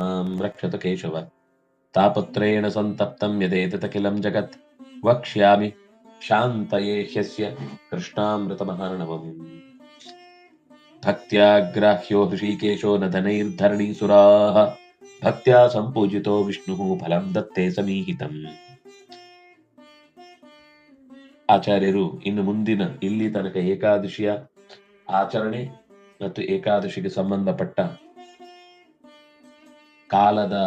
रक्षत केशव तापत्रेण सन्तप्तं यदेतदखिलं जगत् वक्ष्यामि शान्तये ह्यस्य कृष्णामृतमहार्णवम् भक्त्या ग्राह्यो हृषीकेशो न धनैर्धरणीसुराः भक्त्या सम्पूजितो विष्णुः फलं दत्ते ಸಮೀಹಿತಂ ಆಚಾರ್ಯರು ಇನ್ನು ಮುಂದಿನ ಇಲ್ಲಿ ತನಕ ಏಕಾದಶಿಯ ಆಚರಣೆ ಮತ್ತು ಏಕಾದಶಿಗೆ ಸಂಬಂಧಪಟ್ಟ ಕಾಲದ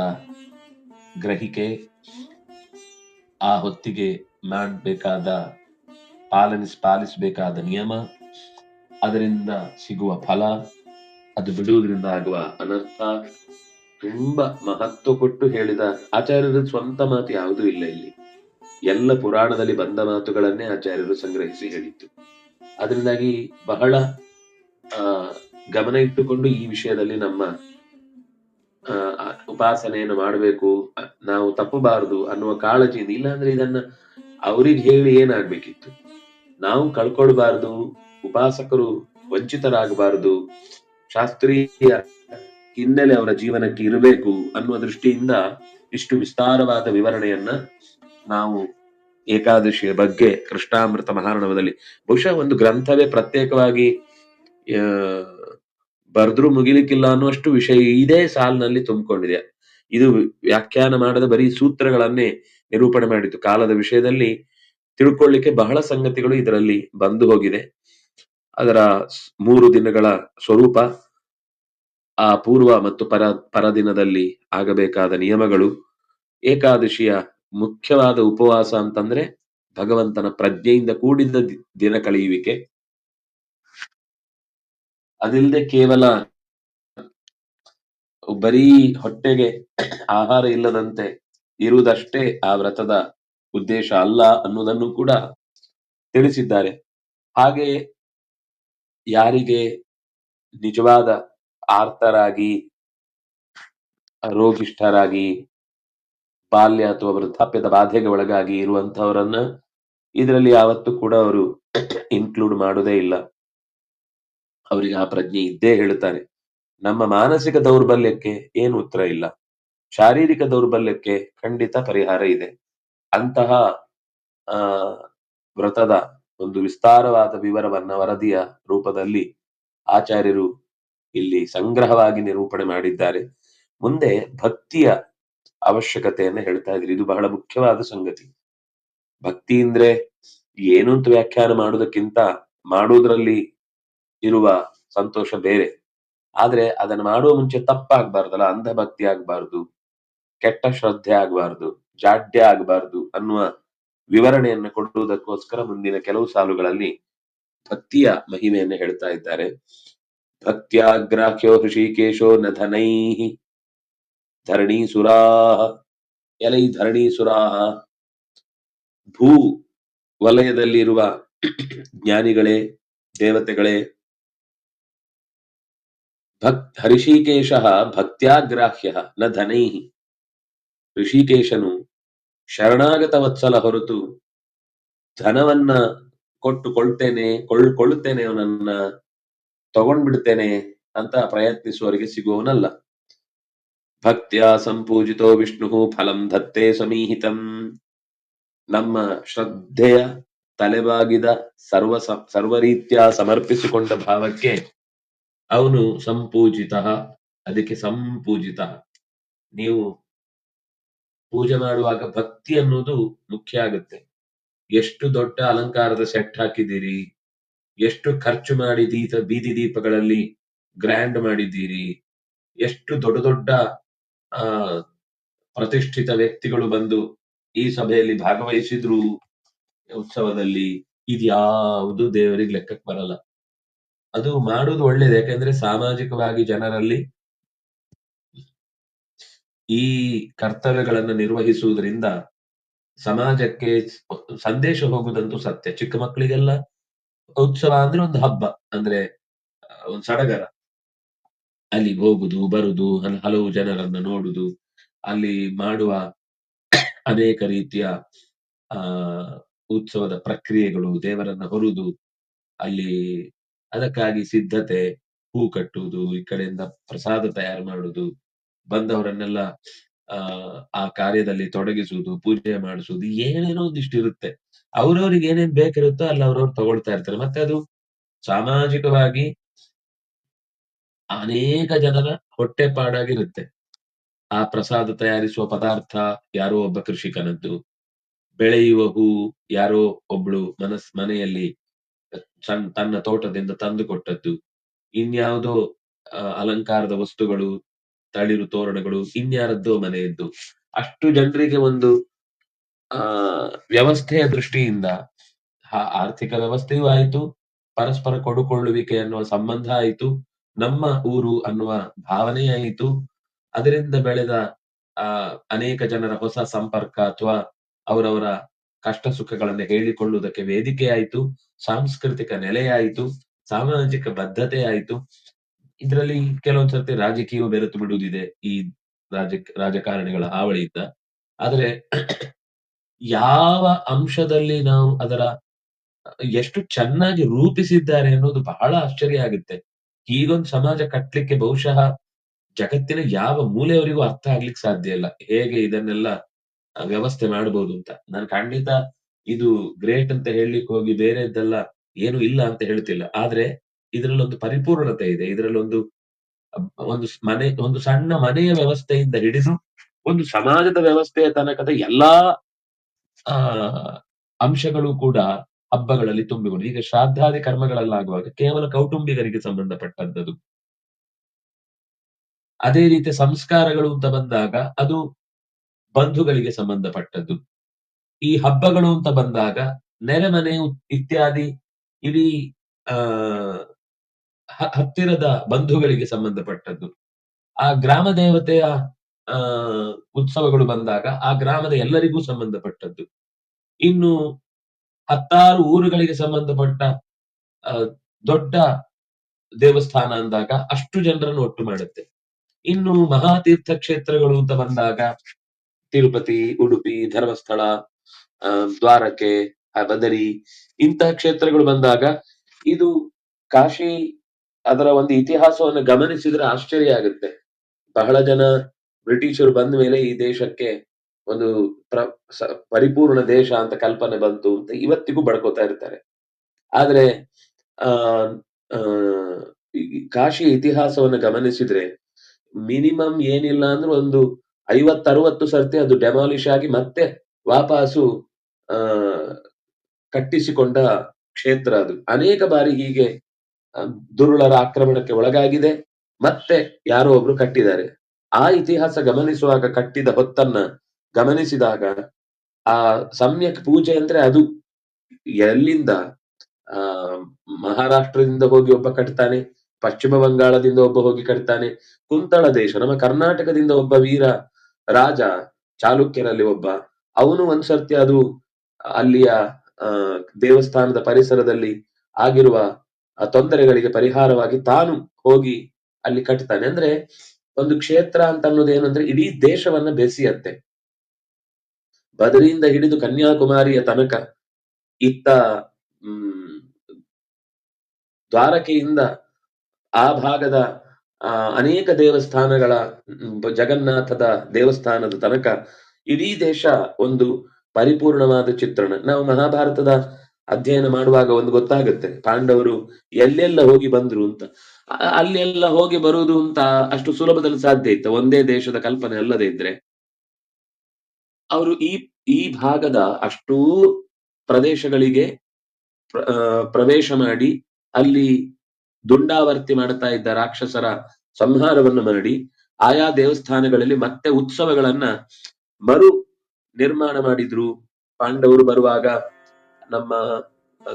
ಗ್ರಹಿಕೆ, ಆ ಹೊತ್ತಿಗೆ ಮಾಡಬೇಕಾದ ಪಾಲನಿಸ್ ಪಾಲಿಸಬೇಕಾದ ನಿಯಮ, ಅದರಿಂದ ಸಿಗುವ ಫಲ, ಅದು ಬಿಡುವುದರಿಂದ ಆಗುವ ಅನರ್ಥ, ತುಂಬಾ ಮಹತ್ವ ಕೊಟ್ಟು ಹೇಳಿದ ಆಚಾರ್ಯರ ಸ್ವಂತ ಮಾತು ಯಾವುದೂ ಇಲ್ಲ ಇಲ್ಲಿ. ಎಲ್ಲ ಪುರಾಣದಲ್ಲಿ ಬಂದ ಮಾತುಗಳನ್ನೇ ಆಚಾರ್ಯರು ಸಂಗ್ರಹಿಸಿ ಹೇಳಿತ್ತು ಅದರಿಂದಾಗಿ ಬಹಳ ಗಮನ ಇಟ್ಟುಕೊಂಡು ಈ ವಿಷಯದಲ್ಲಿ ನಮ್ಮ ಉಪಾಸನೆಯನ್ನು ಮಾಡಬೇಕು, ನಾವು ತಪ್ಪಬಾರದು ಅನ್ನುವ ಕಾಳಜಿಯಿಂದ, ಇಲ್ಲಾಂದ್ರೆ ಇದನ್ನ ಅವ್ರಿಗೆ ಹೇಳಿ ಏನಾಗ್ಬೇಕಿತ್ತು? ನಾವು ಕಳ್ಕೊಳ್ಬಾರ್ದು, ಉಪಾಸಕರು ವಂಚಿತರಾಗಬಾರದು, ಶಾಸ್ತ್ರೀಯ ಹಿನ್ನೆಲೆ ಅವರ ಜೀವನಕ್ಕೆ ಇರಬೇಕು ಅನ್ನುವ ದೃಷ್ಟಿಯಿಂದ ಇಷ್ಟು ವಿಸ್ತಾರವಾದ ವಿವರಣೆಯನ್ನ ನಾವು ಏಕಾದಶಿಯ ಬಗ್ಗೆ ಕೃಷ್ಣಾಮೃತ ಮಹಾರಣವದಲ್ಲಿ ಬಹುಶಃ ಒಂದು ಗ್ರಂಥವೇ ಪ್ರತ್ಯೇಕವಾಗಿ ಬರ್ದ್ರೂ ಮುಗಿಲಿಕ್ಕಿಲ್ಲ ಅನ್ನುವಷ್ಟು ವಿಷಯ ಇದೇ ಸಾಲಿನಲ್ಲಿ ತುಂಬಿಕೊಂಡಿದೆ. ಇದು ವ್ಯಾಖ್ಯಾನ ಮಾಡದ ಬರೀ ಸೂತ್ರಗಳನ್ನೇ ನಿರೂಪಣೆ ಮಾಡಿತ್ತು ಕಾಲದ ವಿಷಯದಲ್ಲಿ ತಿಳ್ಕೊಳ್ಳಿಕ್ಕೆ ಬಹಳ ಸಂಗತಿಗಳು ಇದರಲ್ಲಿ ಬಂದು ಹೋಗಿದೆ. ಅದರ ಮೂರು ದಿನಗಳ ಸ್ವರೂಪ, ಆ ಪೂರ್ವ ಮತ್ತು ಪರ, ಪರದಿನದಲ್ಲಿ ಆಗಬೇಕಾದ ನಿಯಮಗಳು, ಏಕಾದಶಿಯ ಮುಖ್ಯವಾದ ಉಪವಾಸ ಅಂತಂದ್ರೆ ಭಗವಂತನ ಪ್ರಜ್ಞೆಯಿಂದ ಕೂಡಿದ ದಿನ ಕಳೆಯುವಿಕೆ. ಅದಿಲ್ಲದೆ ಕೇವಲ ಬರೀ ಹೊಟ್ಟೆಗೆ ಆಹಾರ ಇಲ್ಲದಂತೆ ಇರುವುದಷ್ಟೇ ಆ ವ್ರತದ ಉದ್ದೇಶ ಅಲ್ಲ ಅನ್ನೋದನ್ನು ಕೂಡ ತಿಳಿಸಿದ್ದಾರೆ. ಹಾಗೆ ಯಾರಿಗೆ ನಿಜವಾದ ಆರ್ತರಾಗಿ, ರೋಗಿಷ್ಠರಾಗಿ, ಬಾಲ್ಯ ಅಥವಾ ವೃದ್ಧಾಪ್ಯದ ಬಾಧೆಗೆ ಒಳಗಾಗಿ ಇರುವಂತಹವರನ್ನ ಇದರಲ್ಲಿ ಯಾವತ್ತು ಕೂಡ ಅವರು ಇನ್ಕ್ಲೂಡ್ ಮಾಡೋದೇ ಇಲ್ಲ. ಅವರಿಗೆ ಆ ಪ್ರಜ್ಞೆ ಇದ್ದೇ ಹೇಳುತ್ತಾರೆ. ನಮ್ಮ ಮಾನಸಿಕ ದೌರ್ಬಲ್ಯಕ್ಕೆ ಏನು ಉತ್ತರ ಇಲ್ಲ. ಶಾರೀರಿಕ ದೌರ್ಬಲ್ಯಕ್ಕೆ ಖಂಡಿತ ಪರಿಹಾರ ಇದೆ. ಅಂತಹ ವ್ರತದ ಒಂದು ವಿಸ್ತಾರವಾದ ವಿವರವನ್ನ ವರದಿಯ ರೂಪದಲ್ಲಿ ಆಚಾರ್ಯರು ಇಲ್ಲಿ ಸಂಗ್ರಹವಾಗಿ ನಿರೂಪಣೆ ಮಾಡಿದ್ದಾರೆ. ಮುಂದೆ ಭಕ್ತಿಯ ಅವಶ್ಯಕತೆಯನ್ನು ಹೇಳ್ತಾ ಇದ್ರು ಇದು ಬಹಳ ಮುಖ್ಯವಾದ ಸಂಗತಿ. ಭಕ್ತಿ ಅಂದ್ರೆ ಏನು ಅಂತ ವ್ಯಾಖ್ಯಾನ ಮಾಡುವುದಕ್ಕಿಂತ ಮಾಡುವುದರಲ್ಲಿ ಇರುವ ಸಂತೋಷ ಬೇರೆ. ಆದ್ರೆ ಅದನ್ನ ಮಾಡುವ ಮುಂಚೆ ತಪ್ಪಾಗ್ಬಾರ್ದಲ್ಲ ಅಂಧ ಭಕ್ತಿ ಆಗ್ಬಾರ್ದು, ಕೆಟ್ಟ ಶ್ರದ್ಧೆ ಆಗ್ಬಾರ್ದು, ಜಾಡ್ಯ ಆಗ್ಬಾರ್ದು ಅನ್ನುವ ವಿವರಣೆಯನ್ನು ಕೊಡುವುದಕ್ಕೋಸ್ಕರ ಮುಂದಿನ ಕೆಲವು ಸಾಲುಗಳಲ್ಲಿ ಭಕ್ತಿಯ ಮಹಿಮೆಯನ್ನು ಹೇಳ್ತಾ ಇದ್ದಾರೆ. ಭಕ್ತ್ಯಾಗ್ರಾಹ್ಯೋ ಹೃಷಿಕೇಶೋ ನ ಧನೈ ಧರಣೀಸುರಾ ಎಲೈ ಧರಣೀಸುರಾ ಭೂ ವಲಯದಲ್ಲಿರುವ ಜ್ಞಾನಿಗಳೇ, ದೇವತೆಗಳೇ ಭಕ್ ಹರಿಷಿಕೇಶ ಭಕ್ತ್ಯಾಗ್ರಾಹ್ಯ ನ ಧನೈ. ಋಷಿಕೇಶನು ಶರಣಾಗತ ವತ್ಸಲ ಹೊರತು ಧನವನ್ನ ಕೊಟ್ಟು ಕೊಳ್ತೇನೆ ಕೊಳ್ಳ್ ಕೊಳ್ಳುತ್ತೇನೆ ಅವನನ್ನ ತಗೊಂಡ್ಬಿಡ್ತೇನೆ ಅಂತ ಪ್ರಯತ್ನಿಸುವವರಿಗೆ ಸಿಗುವವನಲ್ಲ. ಭಕ್ತ್ಯ ಸಂಪೂಜಿತೋ ವಿಷ್ಣು ಫಲಂ ಧತ್ತೆ ಸಮೀಹಿತಂ. ನಮ್ಮ ಶ್ರದ್ಧೆಯ ತಲೆಬಾಗಿದ ಸರ್ವ ಸರ್ವ ಸರ್ವರೀತ್ಯ ಸಮರ್ಪಿಸಿಕೊಂಡ ಭಾವಕ್ಕೆ ಅವನು ಸಂಪೂಜಿತ, ಅದಕ್ಕೆ ಸಂಪೂಜಿತ. ನೀವು ಪೂಜೆ ಮಾಡುವಾಗ ಭಕ್ತಿ ಅನ್ನೋದು ಮುಖ್ಯ ಆಗುತ್ತೆ. ಎಷ್ಟು ದೊಡ್ಡ ಅಲಂಕಾರದ ಸೆಟ್ ಹಾಕಿದ್ದೀರಿ, ಎಷ್ಟು ಖರ್ಚು ಮಾಡಿ ದೀಪ, ಬೀದಿ ದೀಪಗಳಲ್ಲಿ ಗ್ರ್ಯಾಂಡ್ ಮಾಡಿದ್ದೀರಿ, ಎಷ್ಟು ದೊಡ್ಡ ದೊಡ್ಡ ಪ್ರತಿಷ್ಠಿತ ವ್ಯಕ್ತಿಗಳು ಬಂದು ಈ ಸಭೆಯಲ್ಲಿ ಭಾಗವಹಿಸಿದ್ರು ಉತ್ಸವದಲ್ಲಿ, ಇದ್ಯಾವುದು ದೇವರಿಗೆ ಲೆಕ್ಕಕ್ಕೆ ಬರಲ್ಲ. ಅದು ಮಾಡುದು ಒಳ್ಳೇದು. ಯಾಕಂದ್ರೆ ಸಾಮಾಜಿಕವಾಗಿ ಜನರಲ್ಲಿ ಈ ಕರ್ತವ್ಯಗಳನ್ನ ನಿರ್ವಹಿಸುವುದರಿಂದ ಸಮಾಜಕ್ಕೆ ಸಂದೇಶ ಹೋಗುದಂತೂ ಸತ್ಯ. ಚಿಕ್ಕ ಮಕ್ಕಳಿಗೆಲ್ಲ ಉತ್ಸವ ಅಂದ್ರೆ ಒಂದು ಹಬ್ಬ. ಅಂದ್ರೆ ಒಂದು ಸಡಗರ. ಅಲ್ಲಿ ಹೋಗುದು, ಬರುದು ಹಲ- ಹಲವು ಜನರನ್ನ ನೋಡುದು, ಅಲ್ಲಿ ಮಾಡುವ ಅನೇಕ ರೀತಿಯ, ಆ, ಉತ್ಸವದ ಪ್ರಕ್ರಿಯೆಗಳು, ದೇವರನ್ನ ಹೊರುದು, ಅಲ್ಲಿ ಅದಕ್ಕಾಗಿ ಸಿದ್ಧತೆ, ಹೂ ಕಟ್ಟುವುದು, ಈ ಕಡೆಯಿಂದ ಪ್ರಸಾದ ತಯಾರು ಮಾಡುವುದು, ಬಂದವರನ್ನೆಲ್ಲ, ಆ ಕಾರ್ಯದಲ್ಲಿ ತೊಡಗಿಸುವುದು, ಪೂಜೆ ಮಾಡಿಸುವುದು, ಏನೇನೋ ಒಂದಿಷ್ಟು ಇರುತ್ತೆ. ಅವ್ರವ್ರಿಗೆ ಏನೇನ್ ಬೇಕಿರುತ್ತೋ ಅಲ್ಲಿ ಅವ್ರವ್ರು ತಗೊಳ್ತಾ ಇರ್ತಾರೆ. ಮತ್ತೆ ಅದು ಸಾಮಾಜಿಕವಾಗಿ ಅನೇಕ ಜನರ ಹೊಟ್ಟೆಪಾಡಾಗಿರುತ್ತೆ ಆ ಪ್ರಸಾದ ತಯಾರಿಸುವ ಪದಾರ್ಥ ಯಾರೋ ಒಬ್ಬ ಕೃಷಿಕನದ್ದು. ಬೆಳೆಯುವ ಹೂ ಯಾರೋ ಒಬ್ಳು ಮನಸ್, ಮನೆಯಲ್ಲಿ ತನ್ನ ತೋಟದಿಂದ ತಂದು ಕೊಟ್ಟದ್ದು ಇನ್ಯಾವುದೋ ಅಲಂಕಾರದ ವಸ್ತುಗಳು, ತಳಿರು ತೋರಣಗಳು, ಇನ್ಯಾರದ್ದೋ ಮನೆಯದ್ದು. ಅಷ್ಟು ಜನರಿಗೆ ಒಂದು, ಆ, ವ್ಯವಸ್ಥೆಯ ದೃಷ್ಟಿಯಿಂದ ಆರ್ಥಿಕ ವ್ಯವಸ್ಥೆಯೂ ಆಯಿತು, ಪರಸ್ಪರ ಕೊಡುಕೊಳ್ಳುವಿಕೆ ಅನ್ನುವ ಸಂಬಂಧ ಆಯಿತು, ನಮ್ಮ ಊರು ಅನ್ನುವ ಭಾವನೆ ಆಯಿತು. ಅದರಿಂದ ಬೆಳೆದ, ಆ, ಅನೇಕ ಜನರ ಹೊಸ ಸಂಪರ್ಕ ಅಥವಾ ಅವರವರ ಕಷ್ಟ ಸುಖಗಳನ್ನು ಹೇಳಿಕೊಳ್ಳುವುದಕ್ಕೆ ವೇದಿಕೆ ಆಯಿತು. ಸಾಂಸ್ಕೃತಿಕ ನೆಲೆಯಾಯಿತು, ಸಾಮಾಜಿಕ ಬದ್ಧತೆ ಆಯಿತು ಇದರಲ್ಲಿ ಕೆಲವೊಂದ್ಸರ್ತಿ ರಾಜಕೀಯ ಬೆರೆತು ಬಿಡುವುದಿದೆ ಈ ರಾಜ, ರಾಜಕಾರಣಿಗಳ ಹಾವಳಿಯಿಂದ. ಆದರೆ ಯಾವ ಅಂಶದಲ್ಲಿ ನಾವು ಅದರ, ಎಷ್ಟು ಚೆನ್ನಾಗಿ ರೂಪಿಸಿದ್ದಾರೆ ಅನ್ನೋದು ಬಹಳ ಆಶ್ಚರ್ಯ ಆಗುತ್ತೆ. ಈಗೊಂದು ಸಮಾಜ ಕಟ್ಲಿಕ್ಕೆ ಬಹುಶಃ ಜಗತ್ತಿನ ಯಾವ ಮೂಲೆಯವರಿಗೂ ಅರ್ಥ ಆಗ್ಲಿಕ್ಕೆ ಸಾಧ್ಯ ಇಲ್ಲ. ಹೇಗೆ ಇದನ್ನೆಲ್ಲ ವ್ಯವಸ್ಥೆ ಮಾಡಬಹುದು ಅಂತ. ನಾನು ಖಂಡಿತ ಇದು ಗ್ರೇಟ್ ಅಂತ ಹೇಳಲಿಕ್ಕೆ ಹೋಗಿ ಬೇರೆದ್ದೆಲ್ಲ ಏನು ಇಲ್ಲ ಅಂತ ಹೇಳ್ತಿಲ್ಲ. ಆದ್ರೆ ಇದರಲ್ಲೊಂದು ಪರಿಪೂರ್ಣತೆ ಇದೆ. ಇದರಲ್ಲೊಂದು ಒಂದು ಮನೆ, ಒಂದು ಸಣ್ಣ ಮನೆಯ ವ್ಯವಸ್ಥೆಯಿಂದ ಹಿಡಿದು ಒಂದು ಸಮಾಜದ ವ್ಯವಸ್ಥೆಯ ತನಕದ ಎಲ್ಲಾ ಅಂಶಗಳು ಕೂಡ ಹಬ್ಬಗಳಲ್ಲಿ ತುಂಬಿಕೊಂಡು ಈಗ ಶ್ರಾದ್ದಾದಿ ಕರ್ಮಗಳಲ್ಲಾಗುವಾಗ ಕೇವಲ ಕೌಟುಂಬಿಕರಿಗೆ ಸಂಬಂಧಪಟ್ಟದ್ದು ಅದೇ ರೀತಿ ಸಂಸ್ಕಾರಗಳು ಅಂತ ಬಂದಾಗ ಅದು ಬಂಧುಗಳಿಗೆ ಸಂಬಂಧಪಟ್ಟದ್ದು. ಈ ಹಬ್ಬಗಳು ಅಂತ ಬಂದಾಗ ನೆರೆಮನೆ ಇತ್ಯಾದಿ ಇಡೀ, ಆ ಹತ್ತಿರದ ಬಂಧುಗಳಿಗೆ ಸಂಬಂಧಪಟ್ಟದ್ದು. ಆ ಗ್ರಾಮ ದೇವತೆಯ ಉತ್ಸವಗಳು ಬಂದಾಗ ಆ ಗ್ರಾಮದ ಎಲ್ಲರಿಗೂ ಸಂಬಂಧಪಟ್ಟದ್ದು. ಇನ್ನು ಹತ್ತಾರು ಊರುಗಳಿಗೆ ಸಂಬಂಧಪಟ್ಟ ದೊಡ್ಡ ದೇವಸ್ಥಾನ ಅಂದಾಗ ಅಷ್ಟು ಜನರನ್ನು ಒಟ್ಟು ಮಾಡುತ್ತೆ. ಇನ್ನು ಮಹಾತೀರ್ಥ ಕ್ಷೇತ್ರಗಳು ಅಂತ ಬಂದಾಗ ತಿರುಪತಿ, ಉಡುಪಿ, ಧರ್ಮಸ್ಥಳ ದ್ವಾರಕೆ ಬದರಿ. ಇಂತಹ ಕ್ಷೇತ್ರಗಳು ಬಂದಾಗ ಇದು ಕಾಶಿ ಅದರ ಒಂದು ಇತಿಹಾಸವನ್ನು ಗಮನಿಸಿದ್ರೆ ಆಶ್ಚರ್ಯ ಆಗುತ್ತೆ. ಬಹಳ ಜನ ಬ್ರಿಟಿಷರು ಬಂದ ಮೇಲೆ ಈ ದೇಶಕ್ಕೆ ಒಂದು ಪ್ರ- ಪರಿಪೂರ್ಣ ದೇಶ ಅಂತ ಕಲ್ಪನೆ ಬಂತು ಅಂತ ಇವತ್ತಿಗೂ ಬಡ್ಕೋತಾ ಇರ್ತಾರೆ. ಆದ್ರೆ ಆ, ಕಾಶಿ ಇತಿಹಾಸವನ್ನು ಗಮನಿಸಿದ್ರೆ ಮಿನಿಮಮ್ ಏನಿಲ್ಲ ಅಂದ್ರೆ ಒಂದು ಐವತ್ತರವತ್ತು ಸರ್ತಿ ಅದು ಡೆಮಾಲಿಷ್ ಆಗಿ ಮತ್ತೆ ವಾಪಸ್ಸು, ಆ, ಕಟ್ಟಿಸಿಕೊಂಡ ಕ್ಷೇತ್ರ ಅದು. ಅನೇಕ ಬಾರಿ ಹೀಗೆ ದುರುಳರ ಆಕ್ರಮಣಕ್ಕೆ ಒಳಗಾಗಿದೆ. ಮತ್ತೆ ಯಾರೋ ಒಬ್ರು ಕಟ್ಟಿದ್ದಾರೆ. ಆ ಇತಿಹಾಸ ಗಮನಿಸುವಾಗ ಕಟ್ಟಿದ ಹೊತ್ತನ್ನ ಗಮನಿಸಿದಾಗ, ಆ ಸಮ್ಯಕ್ ಪೂಜೆ ಅಂದ್ರೆ ಅದು. ಎಲ್ಲಿಂದ, ಆ, ಮಹಾರಾಷ್ಟ್ರದಿಂದ ಹೋಗಿ ಒಬ್ಬ ಕಟ್ತಾನೆ, ಪಶ್ಚಿಮ ಬಂಗಾಳದಿಂದ ಒಬ್ಬ ಹೋಗಿ ಕಟ್ತಾನೆ, ಕುಂತಳ ದೇಶ, ನಮ್ಮ ಕರ್ನಾಟಕದಿಂದ ಒಬ್ಬ ವೀರ ರಾಜ, ಚಾಲುಕ್ಯರಲ್ಲಿ ಒಬ್ಬ ಅವನು ಒಂದ್ಸರ್ತಿ ಅದು ಅಲ್ಲಿಯ ದೇವಸ್ಥಾನದ ಪರಿಸರದಲ್ಲಿ ಆಗಿರುವ ಆ ತೊಂದರೆಗಳಿಗೆ ಪರಿಹಾರವಾಗಿ ತಾನು ಹೋಗಿ ಅಲ್ಲಿ ಕಟ್ತಾನೆ. ಅಂದ್ರೆ ಒಂದು ಕ್ಷೇತ್ರ ಅಂತ ಅನ್ನೋದು ಏನಂದ್ರೆ ಇಡೀ ದೇಶವನ್ನ ಬೆಸಿಯತ್ತೆ. ಬದರಿಯಿಂದ ಹಿಡಿದು ಕನ್ಯಾಕುಮಾರಿಯ ತನಕ ಇತ್ತ, ಹ್ಮ್, ದ್ವಾರಕೆಯಿಂದ ಆ ಭಾಗದ ಅನೇಕ ದೇವಸ್ಥಾನಗಳ ಜಗನ್ನಾಥದ ದೇವಸ್ಥಾನದ ತನಕ ಇಡೀ ದೇಶ ಒಂದು ಪರಿಪೂರ್ಣವಾದ ಚಿತ್ರಣ. ನಾವು ಮಹಾಭಾರತದ ಅಧ್ಯಯನ ಮಾಡುವಾಗ ಒಂದು ಗೊತ್ತಾಗುತ್ತೆ, ಪಾಂಡವರು ಎಲ್ಲೆಲ್ಲ ಹೋಗಿ ಬಂದ್ರು ಅಂತ. ಅಲ್ಲಿ ಅಲ್ಲೆಲ್ಲ ಹೋಗಿ ಬರುವುದು ಅಂತ ಅಷ್ಟು ಸುಲಭದಲ್ಲಿ ಸಾಧ್ಯ ಇತ್ತು. ಒಂದೇ ದೇಶದ ಕಲ್ಪನೆ ಅಲ್ಲದೆ ಇದ್ರೆ ಅವರು ಈ ಈ ಭಾಗದ ಅಷ್ಟೂ ಪ್ರದೇಶಗಳಿಗೆ ಪ್ರವೇಶ ಮಾಡಿ ಅಲ್ಲಿ ದುಂಡಾವರ್ತಿ ಮಾಡ್ತಾ ಇದ್ದ ರಾಕ್ಷಸರ ಸಂಹಾರವನ್ನು ಮಾಡಿ ಆಯಾ ದೇವಸ್ಥಾನಗಳಲ್ಲಿ ಮತ್ತೆ ಉತ್ಸವಗಳನ್ನ ಮರು ನಿರ್ಮಾಣ ಮಾಡಿದ್ರು. ಪಾಂಡವರು ಬರುವಾಗ ನಮ್ಮ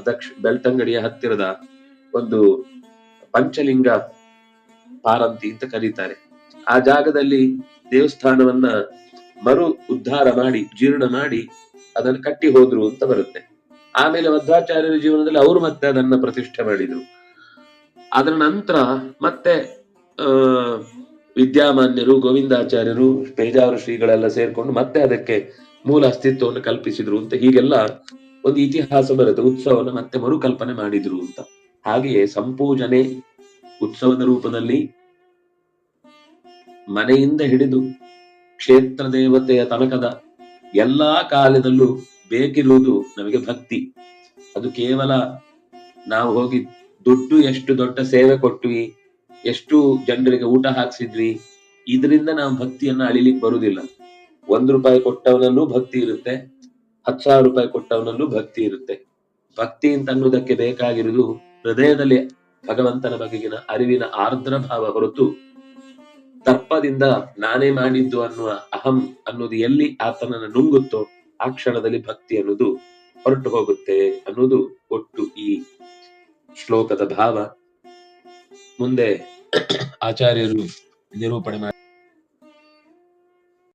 ದಕ್ಷ ಬೆಳ್ತಂಗಡಿಯ ಹತ್ತಿರದ ಒಂದು ಪಂಚಲಿಂಗ ಪಾರಂತಿ ಅಂತ ಕರೀತಾರೆ. ಆ ಜಾಗದಲ್ಲಿ ದೇವಸ್ಥಾನವನ್ನ ಮರು ಉದ್ಧಾರ ಮಾಡಿ, ಜೀರ್ಣ ಮಾಡಿ ಅದನ್ನು ಕಟ್ಟಿ ಹೋದ್ರು ಅಂತ ಬರುತ್ತೆ. ಆಮೇಲೆ ಮಧ್ವಾಚಾರ್ಯರ ಜೀವನದಲ್ಲಿ ಅವರು ಮತ್ತೆ ಅದನ್ನ ಪ್ರತಿಷ್ಠೆ ಮಾಡಿದ್ರು. ಅದರ ನಂತರ ಮತ್ತೆ, ಆ ವಿದ್ಯಾಮಾನ್ಯರು, ಗೋವಿಂದಾಚಾರ್ಯರು, ಪೇಜಾವರ ಶ್ರೀಗಳೆಲ್ಲ ಸೇರ್ಕೊಂಡು ಮತ್ತೆ ಅದಕ್ಕೆ ಮೂಲ ಅಸ್ತಿತ್ವವನ್ನು ಕಲ್ಪಿಸಿದ್ರು ಅಂತ ಹೀಗೆಲ್ಲ ಒಂದು ಇತಿಹಾಸ ಬರುತ್ತೆ ಉತ್ಸವವನ್ನು ಮತ್ತೆ ಮರುಕಲ್ಪನೆ ಮಾಡಿದ್ರು ಅಂತ. ಹಾಗೆಯೇ ಸಂಪೂಜನೆ ಉತ್ಸವದ ರೂಪದಲ್ಲಿ ಮನೆಯಿಂದ ಹಿಡಿದು ಕ್ಷೇತ್ರ ದೇವತೆಯ ತನಕದ ಎಲ್ಲಾ ಕಾಲದಲ್ಲೂ ಬೇಕಿರುವುದು ನಮಗೆ ಭಕ್ತಿ. ಅದು ಕೇವಲ ನಾವು ಹೋಗಿ ದುಡ್ಡು ಎಷ್ಟು ದೊಡ್ಡ ಸೇವೆ ಕೊಟ್ವಿ ಎಷ್ಟು ಜನರಿಗೆ ಊಟ ಹಾಕ್ಸಿದ್ವಿ ಇದರಿಂದ ನಾವು ಭಕ್ತಿಯನ್ನ ಅಳಿಲಿಕ್ಕೆ ಬರುವುದಿಲ್ಲ ಒಂದ್ ರೂಪಾಯಿ ಕೊಟ್ಟವನಲ್ಲೂ ಭಕ್ತಿ ಇರುತ್ತೆ ಹತ್ತು ಸಾವಿರ ರೂಪಾಯಿ ಕೊಟ್ಟವನಲ್ಲೂ ಭಕ್ತಿ ಇರುತ್ತೆ. ಭಕ್ತಿ ಅಂತ ಅನ್ನೋದಕ್ಕೆ ಬೇಕಾಗಿರುವುದು ಹೃದಯದಲ್ಲಿ ಭಗವಂತನ ಬಗೆಗಿನ ಅರಿವಿನ ಆರ್ದ್ರ ಭಾವ ಹೊರತು ದರ್ಪದಿಂದ ನಾನೇ ಮಾಡಿದ್ದು ಅನ್ನುವ ಅಹಂ ಅನ್ನೋದು ಎಲ್ಲಿ ಆತನನ್ನು ನುಂಗುತ್ತೋ ಆ ಕ್ಷಣದಲ್ಲಿ ಭಕ್ತಿ ಅನ್ನೋದು ಹೊರಟು ಹೋಗುತ್ತೆ ಅನ್ನೋದು ಒಟ್ಟು ಈ ಶ್ಲೋಕದ ಭಾವ. ಮುಂದೆ ಆಚಾರ್ಯರು ನಿರೂಪಣೆ ಮಾಡಿ